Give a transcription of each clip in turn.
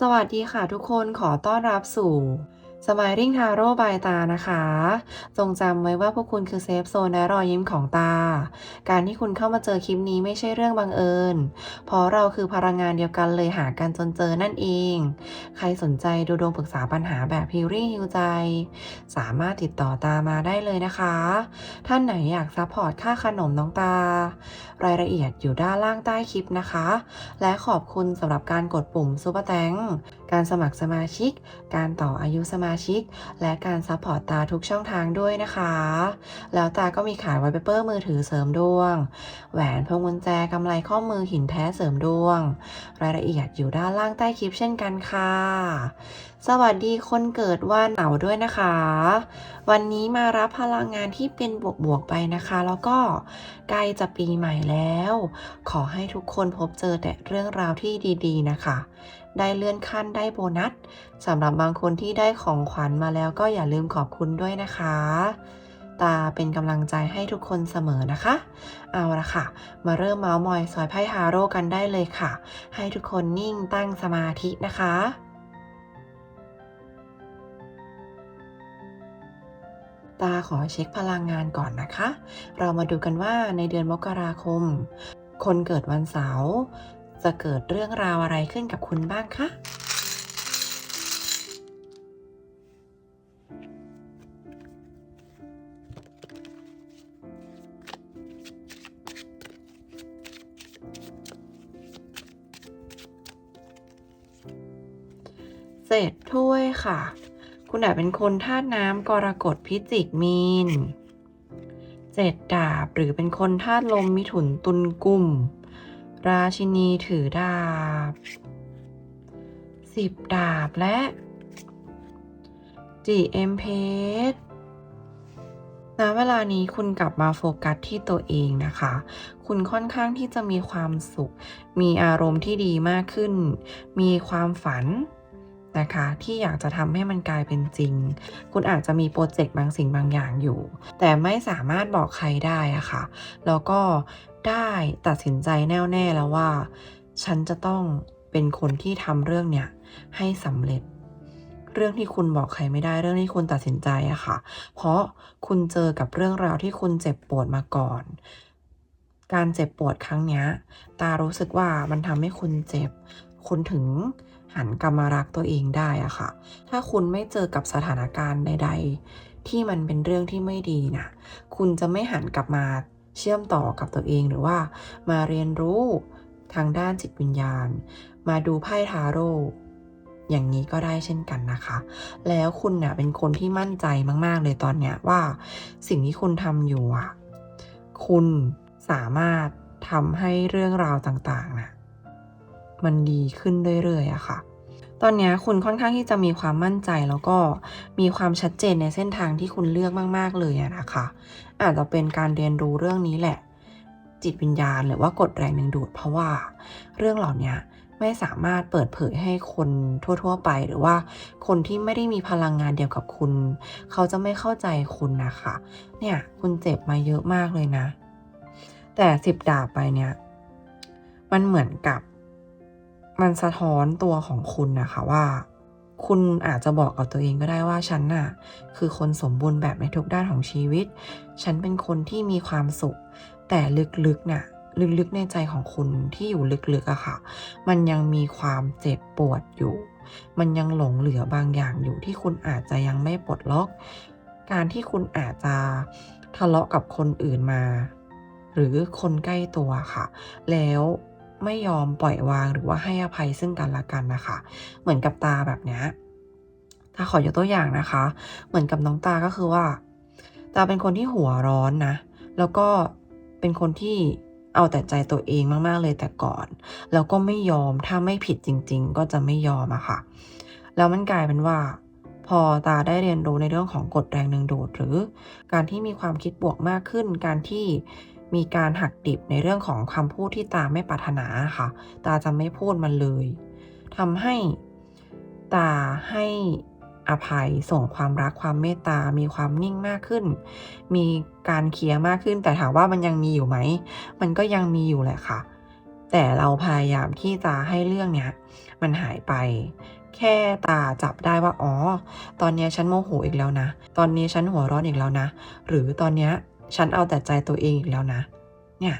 สวัสดีค่ะทุกคนขอต้อนรับสู่ Smiling Taro by ตานะคะ จงจำไว้ว่าพวกคุณคือเซฟโซนและรอยยิ้มของตา การที่คุณเข้ามาเจอคลิปนี้ไม่ใช่เรื่องบังเอิญ เพราะเราคือพลังงานเดียวกันเลยหากันจนเจอนั่นเอง ใครสนใจดูดวงปรึกษาปัญหาแบบฮิ l รี่ฮิวใจ สามารถติดต่อตามาได้เลยนะคะ ท่านไหนอยากซัพพอร์ตค่าขนมน้องตา รายละเอียดอยู่ด้านล่างใต้คลิปนะคะ และขอบคุณสำหรับการกดปุ่มซุปเปอร์แตงการสมัครสมาชิก การต่ออายุสมาชิก และการซัพพอร์ตตาทุกช่องทางด้วยนะคะ แล้วตาก็มีขายไวเปเปอร์มือถือเสริมดวง แหวนพวงกุญแจกำไรข้อมือหินแท้เสริมดวง รายละเอียดอยู่ด้านล่างใต้คลิปเช่นกันค่ะ สวัสดีคนเกิดวันเหนาด้วยนะคะ วันนี้มารับพลังงานที่เป็นบวกๆไปนะคะ แล้วก็ใกล้จะปีใหม่แล้ว ขอให้ทุกคนพบเจอแต่เรื่องราวที่ดี ๆ นะคะ ได้เลื่อนขั้นได้โบนัสสำหรับบางคนที่ได้ของขวัญมาแล้วก็อย่าลืมขอบคุณด้วยนะคะ ตาเป็นกำลังใจให้ทุกคนเสมอนะคะ เอาละค่ะ มาเริ่มเมาส์มอยซอยไพ่ฮาโร่กันได้เลยค่ะ ให้ทุกคนนิ่งตั้งสมาธินะคะตาขอเช็คพลังงานก่อนนะคะ เรามาดูกันว่าในเดือนมกราคม คนเกิดวันเสาร์ จะเกิดเรื่องราวอะไรขึ้นกับคุณบ้างคะเศษถ้วยค่ะ คุณอาจเป็นคนธาตุน้ำกรกฎพิจิกมีนเจ็ดดาบหรือเป็นคนธาตุลมมิถุนตุลกุม ราชินีถือดาบสิบดาบและ GM เอ็มเพชรณเวลานี้คุณกลับมาโฟกัสที่ตัวเองนะคะ คุณค่อนข้างที่จะมีความสุข มีอารมณ์ที่ดีมากขึ้น มีความฝันนะคะ ที่อยากจะทำให้มันกลายเป็นจริง คุณอาจจะมีโปรเจกต์บางสิ่งบางอย่างอยู่ แต่ไม่สามารถบอกใครได้อะค่ะ แล้วก็ ได้ตัดสินใจแน่วแน่แล้วว่า ฉันจะต้องเป็นคนที่ทำเรื่องเนี้ยให้สำเร็จ เรื่องที่คุณบอกใครไม่ได้เรื่องที่คุณตัดสินใจอะค่ะ เพราะคุณเจอกับเรื่องราวที่คุณเจ็บปวดมาก่อน การเจ็บปวดครั้งนี้ตารู้สึกว่ามันทำให้คุณเจ็บ คุณถึงหันกลับมารักตัวเองได้อะค่ะ ถ้าคุณไม่เจอกับสถานการณ์ใด ๆ ที่มันเป็นเรื่องที่ไม่ดีนะ คุณจะไม่หันกลับมา เชื่อมต่อกับตัวเองหรือว่า มาเรียนรู้ทางด้านจิตวิญญาณ มาดูไพ่ทาโร่อย่างนี้ก็ได้เช่นกันนะคะ แล้วคุณน่ะเป็นคนที่มั่นใจมาก ๆ เลยตอนเนี้ยว่าสิ่งที่คุณทำอยู่อะคุณสามารถทำให้เรื่องราวต่างๆน่ะมันดีขึ้นเรื่อยๆอะค่ะ ตอนนี้คุณค่อนข้างที่จะมีความมั่นใจแล้วก็มีความชัดเจนในเส้นทางที่คุณเลือกมาก ๆ เลยอะนะคะ อาจจะเป็นการเรียนรู้เรื่องนี้แหละ จิตวิญญาณหรือว่ากฎแรงดึงดูด เพราะว่าเรื่องเหล่านี้ไม่สามารถเปิดเผยให้คนทั่ว ๆ ไป หรือว่าคนที่ไม่ได้มีพลังงานเดียวกับคุณ เขาจะไม่เข้าใจคุณนะคะ เนี่ยคุณเจ็บมาเยอะมากเลยนะ แต่สิบดาบไปเนี่ย มันเหมือนกับ มันสะท้อนตัวของคุณนะคะว่า คุณอาจจะบอกกับตัวเองก็ได้ว่าฉันน่ะคือคนสมบูรณ์แบบในทุกด้านของชีวิต ฉันเป็นคนที่มีความสุข แต่ลึกๆน่ะลึกๆในใจของคุณที่อยู่ลึกๆอะค่ะ มันยังมีความเจ็บปวดอยู่ มันยังหลงเหลือบางอย่างอยู่ที่คุณอาจจะยังไม่ปลดล็อก การที่คุณอาจจะทะเลาะกับคนอื่นมา หรือคนใกล้ตัวค่ะ แล้ว ไม่ยอมปล่อยวางหรือว่าให้อภัยซึ่งกันและกันนะคะ เหมือนกับตาแบบเนี้ยตาขอยกตัวอย่างนะคะ เหมือนกับน้องตาก็คือว่า ตาเป็นคนที่หัวร้อนนะ แล้วก็เป็นคนที่เอาแต่ใจตัวเองมาก ๆ เลยแต่ก่อน แล้วก็ไม่ยอมถ้าไม่ผิดจริง ๆ ก็จะไม่ยอมอะค่ะ แล้วมันกลายเป็นว่า พอตาได้เรียนรู้ในเรื่องของกฎแรงดึงดูดหรือ การที่มีความคิดบวกมากขึ้น การที่ มีการหักดิบในเรื่องของคำพูดที่ตาไม่ปรารถนาค่ะ ตาจะไม่พูดมันเลยทำให้ตาให้อภัยส่งความรักความเมตตา มีความนิ่งมากขึ้น มีการเคลียร์มากขึ้น แต่ถามว่ามันยังมีอยู่ไหม มันก็ยังมีอยู่แหละค่ะ แต่เราพยายามที่จะให้เรื่องเนี้ยมันหายไป แค่ตาจับได้ว่า อ๋อ ตอนนี้ฉันโมโหอีกแล้วนะ ตอนนี้ฉันหัวร้อนอีกแล้วนะ หรือตอนนี้ ฉันเอาแต่ใจตัวเองอีกแล้วนะ เนี่ย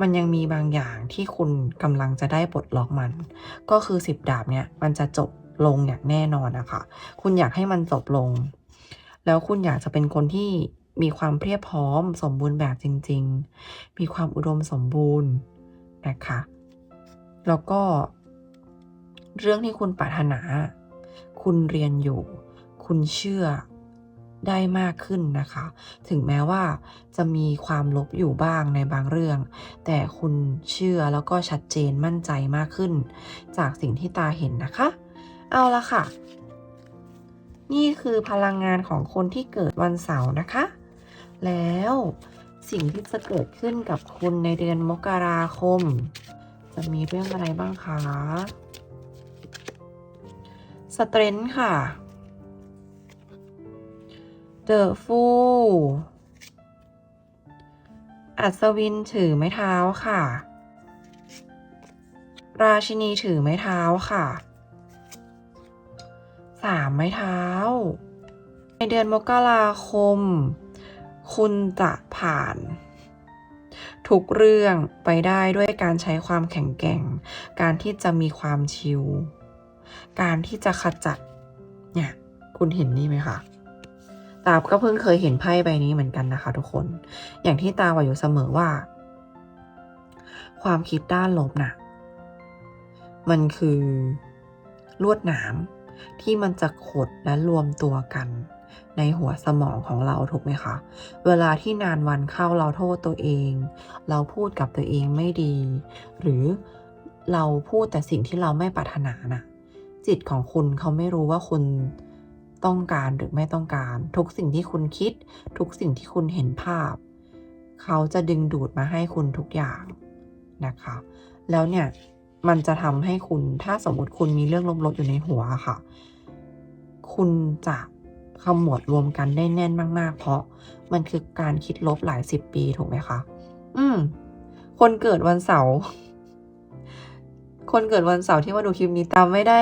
มันยังมีบางอย่างที่คุณกำลังจะได้ปลดล็อกมัน ก็คือสิบดาบเนี่ยมันจะจบลงอย่างแน่นอนนะคะ คุณอยากให้มันจบลง แล้วคุณอยากจะเป็นคนที่มีความเพียบพร้อมสมบูรณ์แบบจริง ๆ มีความอุดมสมบูรณ์นะคะ แล้วก็ เรื่องที่คุณปรารถนา คุณเรียนอยู่ คุณเชื่อ ได้มากขึ้นนะคะ ถึงแม้ว่าจะมีความลบอยู่บ้างในบางเรื่อง แต่คุณเชื่อแล้วก็ชัดเจนมั่นใจมากขึ้น จากสิ่งที่ตาเห็นนะคะ เอาละค่ะ นี่คือพลังงานของคนที่เกิดวันเสาร์นะคะ แล้วสิ่งที่จะเกิดขึ้นกับคุณในเดือนมกราคม จะมีเรื่องอะไรบ้างคะ สเตรนท์ค่ะ เดอะฟูอัศวินถือไม้เท้าค่ะ ราชินีถือไม้เท้าค่ะสามไม้เท้า ในเดือนมกราคม คุณจะผ่าน ทุกเรื่องไปได้ด้วยการใช้ความแข็งแกร่ง การที่จะมีความชิลการที่จะขจัด เนี่ย คุณเห็นนี่ไหมคะ ตาก็เพิ่งเคยเห็นไพ่ใบนี้เหมือนกันนะคะ ทุกคน อย่างที่ตาว่าอยู่เสมอว่า ความคิดด้านลบน่ะ มันคือลวดหนามที่มันจะขดและรวมตัวกัน ในหัวสมองของเราถูกไหมคะ เวลาที่นานวันเข้าเราโทษตัวเอง เราพูดกับตัวเองไม่ดี หรือเราพูดแต่สิ่งที่เราไม่ปรารถนาน่ะ จิตของคุณเขาไม่รู้ว่าคุณ ต้องการหรือไม่ต้องการ ทุกสิ่งที่คุณคิด ทุกสิ่งที่คุณเห็นภาพ เขาจะดึงดูดมาให้คุณทุกอย่างนะคะ แล้วเนี่ยมันจะทำให้คุณถ้าสมมติคุณมีเรื่องลบๆอยู่ในหัวค่ะ คุณจะขมวดรวมกันได้แน่นมากๆ เพราะมันคือการคิดลบหลายสิบปีถูกไหมคะ อืม คนเกิดวันเสาร์ คนเกิดวันเสาร์ที่มาดูคลิปนี้ตามไม่ได้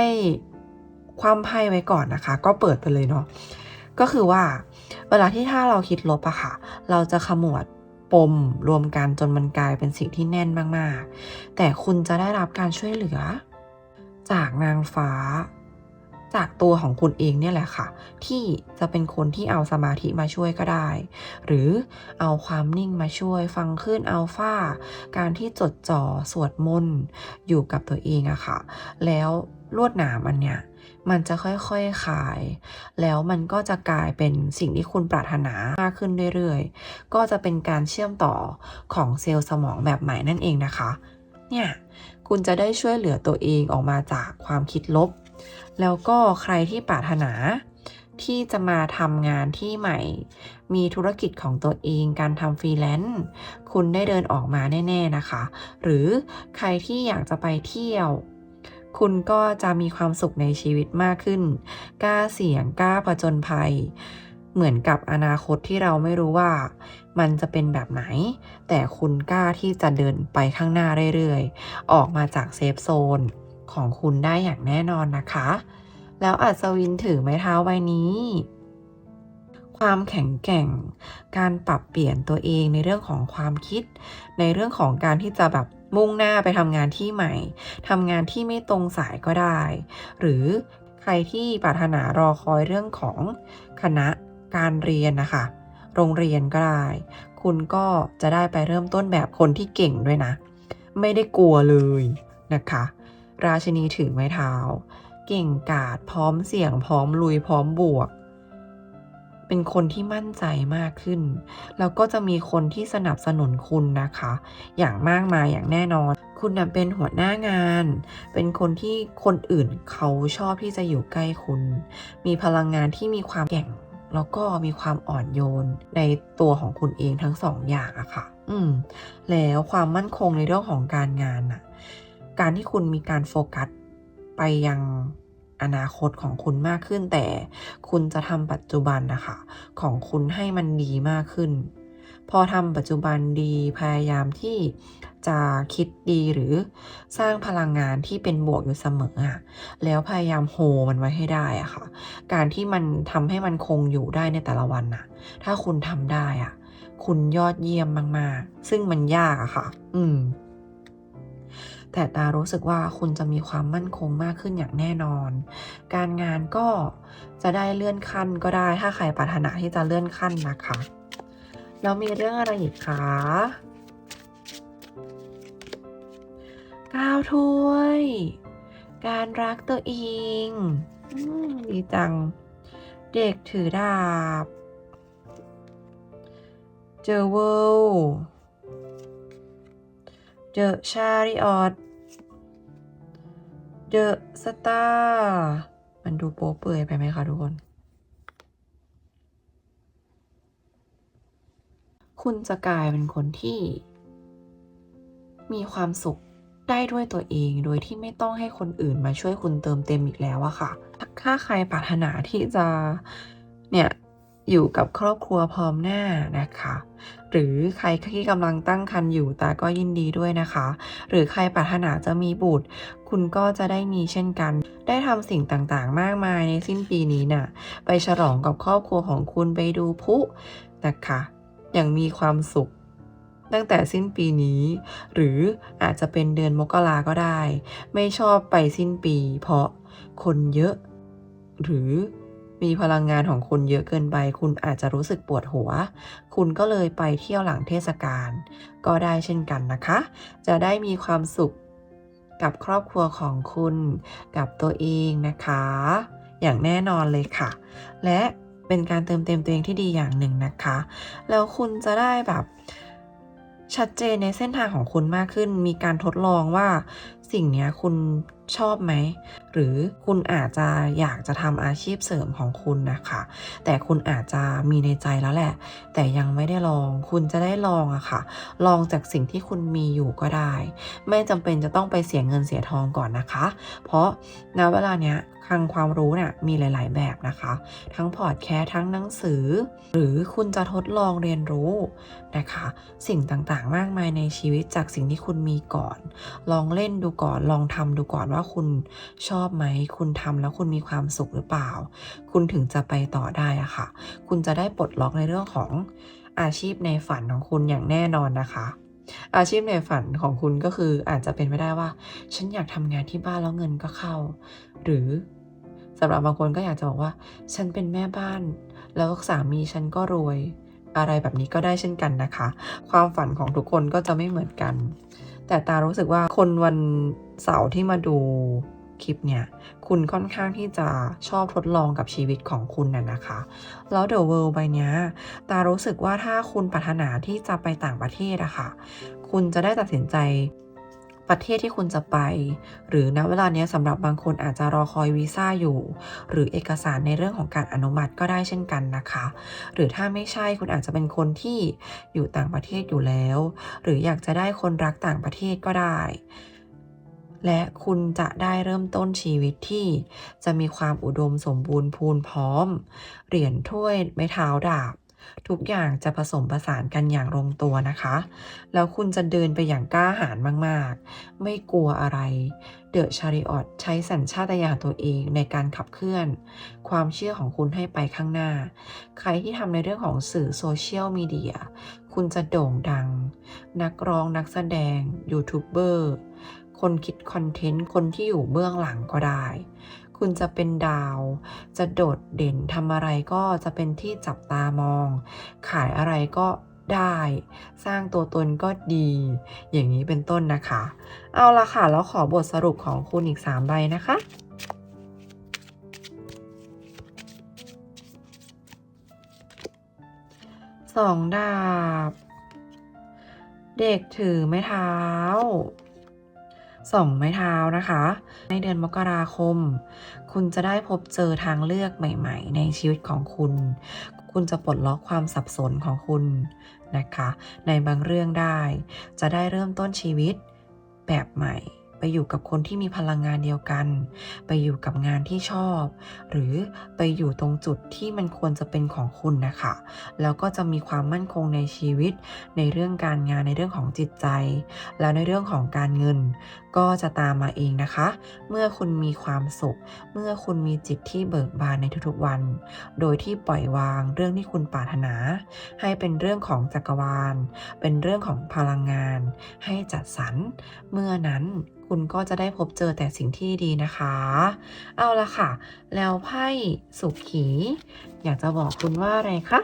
ความไพ่ไว้ก่อนนะคะ ก็เปิดไปเลยเนาะก็คือว่า เวลาที่ถ้าเราคิดลบอะค่ะ เราจะขมวดปมรวมกันจนมันกลายเป็นสิ่งที่แน่นมาก ๆ แต่คุณจะได้รับการช่วยเหลือ จากนางฟ้า จากตัวของคุณเองเนี่ยแหละค่ะ ที่จะเป็นคนที่เอาสมาธิมาช่วยก็ได้ หรือเอาความนิ่งมาช่วยฟังขึ้นอัลฟาการที่จดจ่อสวดมนต์อยู่กับตัวเองอะค่ะ แล้วลวดหนามอันเนี้ย มันจะค่อยๆคคลาย แล้วมันก็จะกลายเป็นสิ่งที่คุณปรารถนามากขึ้นเรื่อยๆ ก็จะเป็นการเชื่อมต่อของเซลล์สมองแบบใหม่นั่นเองนะคะ เนี่ย คุณจะได้ช่วยเหลือตัวเองออกมาจากความคิดลบ แล้วก็ใครที่ปรารถนาที่จะมาทำงานที่ใหม่ มีธุรกิจของตัวเอง การทำฟรีแลนซ์ คุณได้เดินออกมาแน่ ๆ นะคะ หรือใครที่อยากจะไปเที่ยว คุณก็จะมีความสุขในชีวิตมากขึ้น กล้าเสี่ยงกล้าผจญภัย เหมือนกับอนาคตที่เราไม่รู้ว่า มันจะเป็นแบบไหน แต่คุณกล้าที่จะเดินไปข้างหน้าเรื่อยๆ ออกมาจากเซฟโซนของคุณได้อย่างแน่นอนนะคะ แล้วอัศวินถือไม้เท้าใบนี้ ความแข็งแกร่ง การปรับเปลี่ยนตัวเองในเรื่องของความคิด ในเรื่องของการที่จะแบบ มุ่งหน้าไปทำงานที่ใหม่ทำงานที่ไม่ตรงสายก็ได้ หรือใครที่ปรารถนารอคอยเรื่องของคณะการเรียนนะคะ โรงเรียนก็ได้ คุณก็จะได้ไปเริ่มต้นแบบคนที่เก่งด้วยนะ ไม่ได้กลัวเลยนะคะ ราชินีถือไม้เท้า เก่งกาจพร้อมเสี่ยงพร้อมลุยพร้อมบวก เป็นคนที่มั่นใจมากขึ้น แล้วก็จะมีคนที่สนับสนุนคุณนะคะ อย่างมากมายอย่างแน่นอน คุณนะเป็นหัวหน้างาน เป็นคนที่คนอื่นเขาชอบที่จะอยู่ใกล้คุณ มีพลังงานที่มีความแกร่งแล้วก็มีความอ่อนโยนในตัวของคุณเองทั้งสองอย่างอะค่ะ อืม แล้วความมั่นคงในเรื่องของการงานน่ะการที่คุณมีการโฟกัสไปยัง อนาคตของคุณมากขึ้น แต่คุณจะทำปัจจุบันนะคะของคุณให้มันดีมากขึ้น พอทำปัจจุบันดีพยายามที่จะคิดดีหรือสร้างพลังงานที่เป็นบวกอยู่เสมออะแล้วพยายามโฮมันไว้ให้ได้อะค่ะ การที่มันทำให้มันคงอยู่ได้ในแต่ละวันน่ะ ถ้าคุณทำได้อะคุณยอดเยี่ยมมาก ๆ ซึ่งมันยากอะค่ะ อืม แต่ตารู้สึกว่าคุณจะมีความมั่นคงมากขึ้นอย่างแน่นอน การงานก็จะได้เลื่อนขั้นก็ได้ถ้าใครปรารถนาที่จะเลื่อนขั้นนะคะแล้วมีเรื่องอะไรอีกคะก้าวถ้วย การรักตัวเองอดีจัง เด็กถือดาบ เจอเวล เจอชาริออตเดอะสตามันดูโป๊เปื่อยไปไหมคะทุกคน คุณจะกลายเป็นคนที่ มีความสุขได้ด้วยตัวเองโดยที่ไม่ต้องให้คนอื่นมาช่วยคุณเติมเต็มอีกแล้วอะค่ะ ถ้าใครปรารถนาที่จะเนี่ย อยู่กับครอบครัวพร้อมหน้านะคะ หรือใครที่กำลังตั้งครรภ์อยู่ตาก็ยินดีด้วยนะคะ หรือใครปรารถนาจะมีบุตร คุณก็จะได้มีเช่นกัน ได้ทำสิ่งต่างๆ มากมายในสิ้นปีนี้น่ะ ไปฉลองกับครอบครัวของคุณไปดูพุนะคะ อย่างมีความสุขตั้งแต่สิ้นปีนี้ หรืออาจจะเป็นเดือนมกราก็ได้ ไม่ชอบไปสิ้นปี เพราะคนเยอะ หรือ มีพลังงานของคนเยอะเกินไป คุณอาจจะรู้สึกปวดหัว คุณก็เลยไปเที่ยวหลังเทศกาลก็ได้เช่นกันนะคะ จะได้มีความสุขกับครอบครัวของคุณ กับตัวเองนะคะ อย่างแน่นอนเลยค่ะ และเป็นการเติมเต็มตัวเองที่ดีอย่างหนึ่งนะคะ แล้วคุณจะได้แบบชัดเจนในเส้นทางของคุณมากขึ้น มีการทดลองว่า สิ่งนี้คุณชอบไหม หรือคุณอาจจะอยากจะทำอาชีพเสริมของคุณนะคะ แต่คุณอาจจะมีในใจแล้วแหละ แต่ยังไม่ได้ลอง คุณจะได้ลองอะค่ะ ลองจากสิ่งที่คุณมีอยู่ก็ได้ ไม่จำเป็นจะต้องไปเสียเงินเสียทองก่อนนะคะ เพราะณเวลาเนี้ยคลังความรู้นี่ยมีหลาย ๆ แบบนะคะ ทั้งพอดแคสทั้งหนังสือ หรือคุณจะทดลองเรียนรู้นะคะ สิ่งต่างๆ มากมายในชีวิตจากสิ่งที่คุณมีก่อน ลองเล่นดูก่อน ลองทำดูก่อนว่าคุณชอบไหม คุณทำแล้วคุณมีความสุขหรือเปล่า คุณถึงจะไปต่อได้อะค่ะ คุณจะได้ปลดล็อกในเรื่องของอาชีพในฝันของคุณอย่างแน่นอนนะคะอาชีพในฝันของคุณก็คืออาจจะเป็นไม่ได้ว่า ฉันอยากทำงานที่บ้านแล้วเงินก็เข้า หรือสำหรับบางคนก็อยากจะบอกว่า ฉันเป็นแม่บ้าน แล้วสามีฉันก็รวย อะไรแบบนี้ก็ได้เช่นกันนะคะ ความฝันของทุกคนก็จะไม่เหมือนกัน แต่ตารู้สึกว่าคนวันเสาร์ที่มาดูคลิปเนี่ย คุณค่อนข้างที่จะชอบทดลองกับชีวิตของคุณน่ะนะคะ แล้วเดอะเวิลด์ใบเนี้ยตารู้สึกว่าถ้าคุณปรารถนาที่จะไปต่างประเทศอะค่ะ คุณจะได้ตัดสินใจ ประเทศที่คุณจะไป หรือณเวลาเนี้ยสำหรับบางคนอาจจะรอคอยวีซ่าอยู่ หรือเอกสารในเรื่องของการอนุมัติก็ได้เช่นกันนะคะ หรือถ้าไม่ใช่คุณอาจจะเป็นคนที่อยู่ต่างประเทศอยู่แล้ว หรืออยากจะได้คนรักต่างประเทศก็ได้และคุณจะได้เริ่มต้นชีวิตที่จะมีความอุดมสมบูรณ์พูนพร้อม เหรียญถ้วยไม้เท้าดาบ ทุกอย่างจะผสมผสานกันอย่างลงตัวนะคะ แล้วคุณจะเดินไปอย่างกล้าหาญมากๆ ไม่กลัวอะไร เดอะชาริออตใช้สัญชาตญาณตัวเองในการขับเคลื่อน ความเชื่อของคุณให้ไปข้างหน้า ใครที่ทำในเรื่องของสื่อโซเชียลมีเดีย คุณจะโด่งดัง นักร้องนักแสดงยูทูบเบอร์คนคิดคอนเทนต์ คนที่อยู่เบื้องหลังก็ได้ คุณจะเป็นดาว จะโดดเด่นทำอะไรก็จะเป็นที่จับตามอง ขายอะไรก็ได้ สร้างตัวตนก็ดี อย่างนี้เป็นต้นนะคะ เอาละค่ะ แล้วขอบทสรุปของคุณอีก 3 ใบนะคะสองดาบ เด็กถือไม้เท้าสองไม้เท้านะคะ ในเดือนมกราคม คุณจะได้พบเจอทางเลือกใหม่ ๆ ในชีวิตของคุณ คุณจะปลดล็อกความสับสนของคุณนะคะ ในบางเรื่องได้ จะได้เริ่มต้นชีวิตแบบใหม่ ไปอยู่กับคนที่มีพลังงานเดียวกัน ไปอยู่กับงานที่ชอบ หรือไปอยู่ตรงจุดที่มันควรจะเป็นของคุณนะคะ แล้วก็จะมีความมั่นคงในชีวิต ในเรื่องการงานในเรื่องของจิตใจ แล้วในเรื่องของการเงิน ก็จะตามมาเองนะคะ เมื่อคุณมีความสุข เมื่อคุณมีจิตที่เบิกบานในทุกๆวัน โดยที่ปล่อยวางเรื่องที่คุณปรารถนา ให้เป็นเรื่องของจักรวาล เป็นเรื่องของพลังงาน ให้จัดสรร เมื่อนั้น คุณก็จะได้พบเจอแต่สิ่งที่ดีนะคะ เอาละค่ะ แล้วไพ่สุขี อยากจะบอกคุณว่าอะไรคะ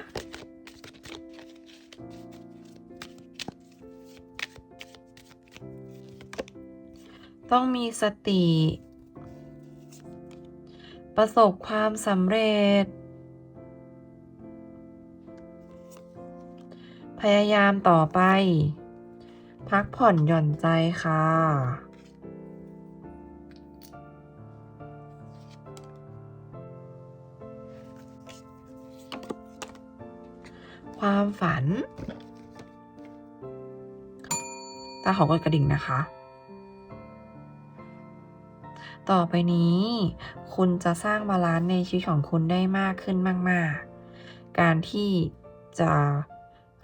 ต้องมีสติ ประสบความสำเร็จ พยายามต่อไป พักผ่อนหย่อนใจค่ะ ความฝัน ตาขอกดกระดิ่งนะคะ ต่อไปนี้ คุณจะสร้างบาลานซ์ในชีวิตของคุณได้มากขึ้นมาก ๆ การที่จะ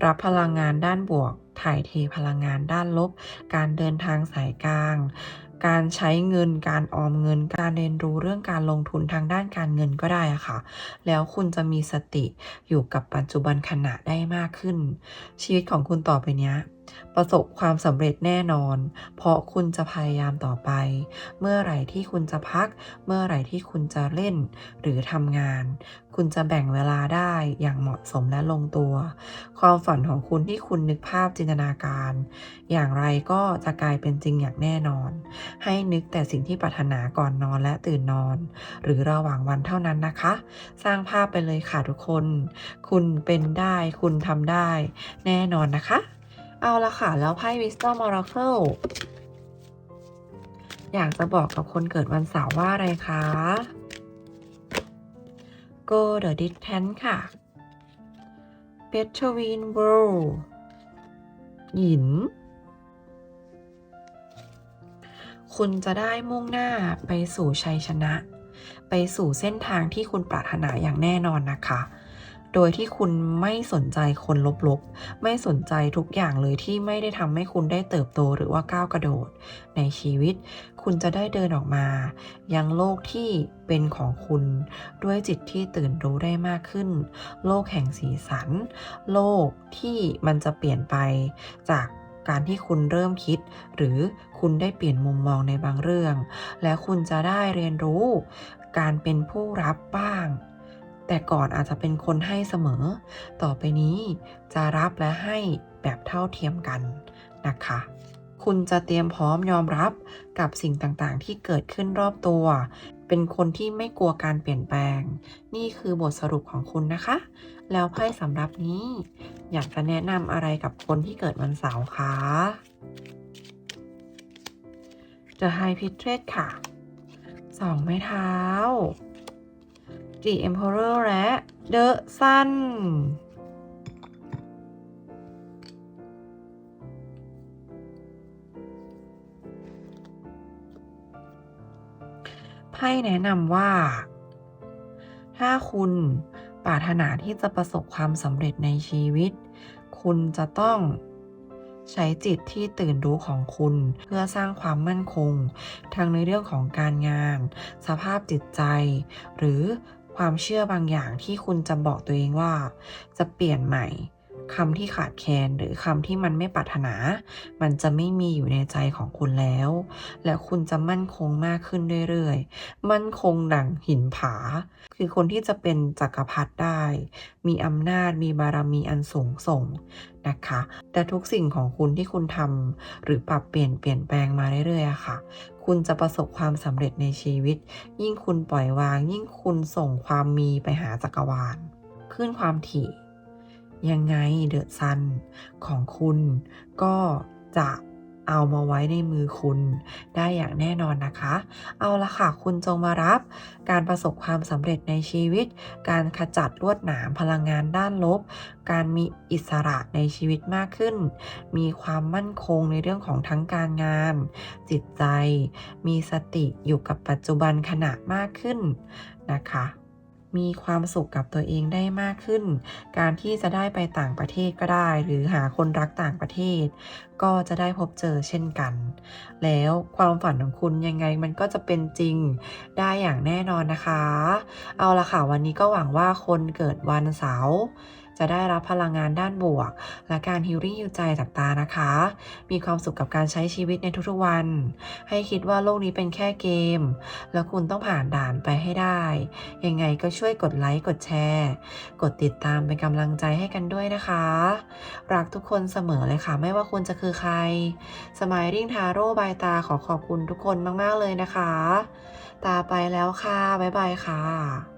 รับพลังงานด้านบวก ถ่ายเทพลังงานด้านลบ การเดินทางสายกลาง การใช้เงินการออมเงิน การเรียนรู้เรื่องการลงทุนทางด้านการเงินก็ได้อะค่ะ แล้วคุณจะมีสติอยู่กับปัจจุบันขณะได้มากขึ้น ชีวิตของคุณต่อไปเนี้ย ประสบความสำเร็จแน่นอน เพราะคุณจะพยายามต่อไป เมื่อไหร่ที่คุณจะพัก เมื่อไหร่ที่คุณจะเล่น หรือทำงาน คุณจะแบ่งเวลาได้อย่างเหมาะสมและลงตัว ความฝันของคุณที่คุณนึกภาพจินตนาการ อย่างไรก็จะกลายเป็นจริงอย่างแน่นอน ให้นึกแต่สิ่งที่ปรารถนาก่อนนอนและตื่นนอน หรือระหว่างวันเท่านั้นนะคะ สร้างภาพไปเลยค่ะทุกคน คุณเป็นได้ คุณทำได้ แน่นอนนะคะ เอาละค่ะ แล้วไพ่ Wisdom Oracle อยากจะบอกกับคนเกิดวันเสาร์ว่าอะไรคะ Go the distance ค่ะ Between World หยิน คุณจะได้มุ่งหน้าไปสู่ชัยชนะ ไปสู่เส้นทางที่คุณปรารถนาอย่างแน่นอนนะคะ โดยที่คุณไม่สนใจคนลบๆ ไม่สนใจทุกอย่างเลยที่ไม่ได้ทำให้คุณได้เติบโตหรือว่าก้าวกระโดด ในชีวิต คุณจะได้เดินออกมา ยังโลกที่เป็นของคุณ ด้วยจิตที่ตื่นรู้ได้มากขึ้น โลกแห่งสีสัน โลกที่มันจะเปลี่ยนไปจากการที่คุณเริ่มคิด หรือคุณได้เปลี่ยนมุมมองในบางเรื่อง และคุณจะได้เรียนรู้ การเป็นผู้รับบ้าง แต่ก่อนอาจจะเป็นคนให้เสมอ ต่อไปนี้จะรับและให้แบบเท่าเทียมกันนะคะ คุณจะเตรียมพร้อมยอมรับกับสิ่งต่างๆ ที่เกิดขึ้นรอบตัว เป็นคนที่ไม่กลัวการเปลี่ยนแปลง นี่คือบทสรุปของคุณนะคะ แล้วไพ่สำหรับนี้ อยากจะแนะนำอะไรกับคนที่เกิดวันเสาร์คะ The High Priestess ค่ะสองไม้เท้า The Emperor และ The Sun ไพ่แนะนำว่า ถ้าคุณปรารถนาที่จะประสบความสำเร็จในชีวิต คุณจะต้องใช้จิตที่ตื่นรู้ของคุณเพื่อสร้างความมั่นคง ทั้งในเรื่องของการงาน สภาพจิตใจ หรือ ความเชื่อบางอย่างที่คุณจะบอกตัวเองว่า จะเปลี่ยนใหม่ คำที่ขาดแคลนหรือคำที่มันไม่ปรารถนา มันจะไม่มีอยู่ในใจของคุณแล้ว และคุณจะมั่นคงมากขึ้นเรื่อยๆ มั่นคงดั่งหินผา คือคนที่จะเป็นจักรพรรดิได้ มีอำนาจ มีบารมีอันสูงส่งนะคะ แต่ทุกสิ่งของคุณที่คุณทำหรือปรับเปลี่ยนเปลี่ยนแปลงมาเรื่อยๆค่ะ คุณจะประสบความสำเร็จในชีวิต ยิ่งคุณปล่อยวาง ยิ่งคุณส่งความมีไปหาจักรวาล ขึ้นความถี่ ยังไงเดอะซันของคุณก็จะเอามาไว้ในมือคุณได้อย่างแน่นอนนะคะ เอาละค่ะ คุณจงมารับ การประสบความสำเร็จในชีวิต การขจัดลวดหนามพลังงานด้านลบ การมีอิสระในชีวิตมากขึ้น มีความมั่นคงในเรื่องของทั้งการงาน จิตใจ มีสติอยู่กับปัจจุบันขณะมากขึ้นนะคะ มีความสุขกับตัวเองได้มากขึ้น การที่จะได้ไปต่างประเทศก็ได้ หรือหาคนรักต่างประเทศ ก็จะได้พบเจอเช่นกัน แล้วความฝันของคุณยังไงมันก็จะเป็นจริงได้อย่างแน่นอนนะคะ เอาละค่ะวันนี้ก็หวังว่าคนเกิดวันเสาร์ จะได้รับพลังงานด้านบวก และการฮิลลิ่งยูใจจากตานะคะ มีความสุขกับการใช้ชีวิตในทุกๆวัน ให้คิดว่าโลกนี้เป็นแค่เกม แล้วคุณต้องผ่านด่านไปให้ได้ ยังไงก็ช่วยกดไลค์กดแชร์ กดติดตามเป็นกำลังใจให้กันด้วยนะคะ รักทุกคนเสมอเลยค่ะ ไม่ว่าคุณจะคือใคร สมายริ่งทาโร่บายตาขอขอบคุณทุกคนมาก ๆ เลยนะคะ ตาไปแล้วค่ะ บ๊ายบายค่ะ